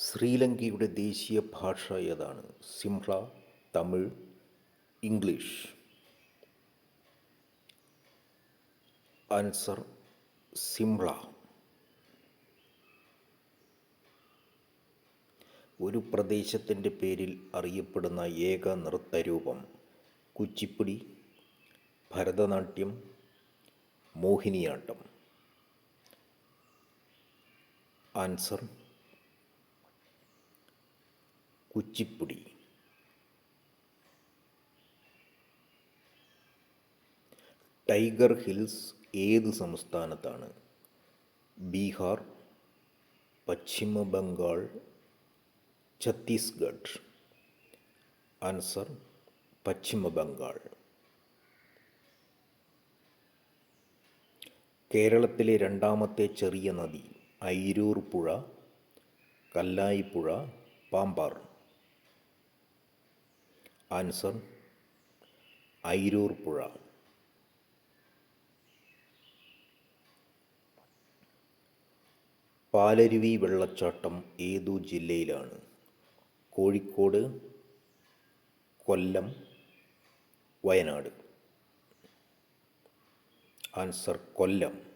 ശ്രീലങ്കയുടെ ദേശീയ ഭാഷ ഏതാണ്? സിംഹള തമിഴ് ഇംഗ്ലീഷ്. ആൻസർ സിംഹള. ഒരു പ്രദേശത്തിന്റെ പേരിൽ അറിയപ്പെടുന്ന ഏക നൃത്തരൂപം Kuchipudi Bharatanatyam Mohiniyattam. Answer Kuchipudi. Tiger Hills ഏത് സംസ്ഥാനത്താണ്? ബീഹാർ പശ്ചിമ ബംഗാൾ ഛത്തീസ്ഗഡ്. ആൻസർ പശ്ചിമ ബംഗാൾ കേരളത്തിലെ രണ്ടാമത്തെ ചെറിയ നദി ഐരൂർ പുഴ കല്ലായിപ്പുഴ പാമ്പാർ ആൻസർ ഐരൂർ പുഴ പാലരുവി വെള്ളച്ചാട്ടം ഏതു ജില്ലയിലാണ്? കോഴിക്കോട് കൊല്ലം വയനാട്. ആൻസർ കൊല്ലം.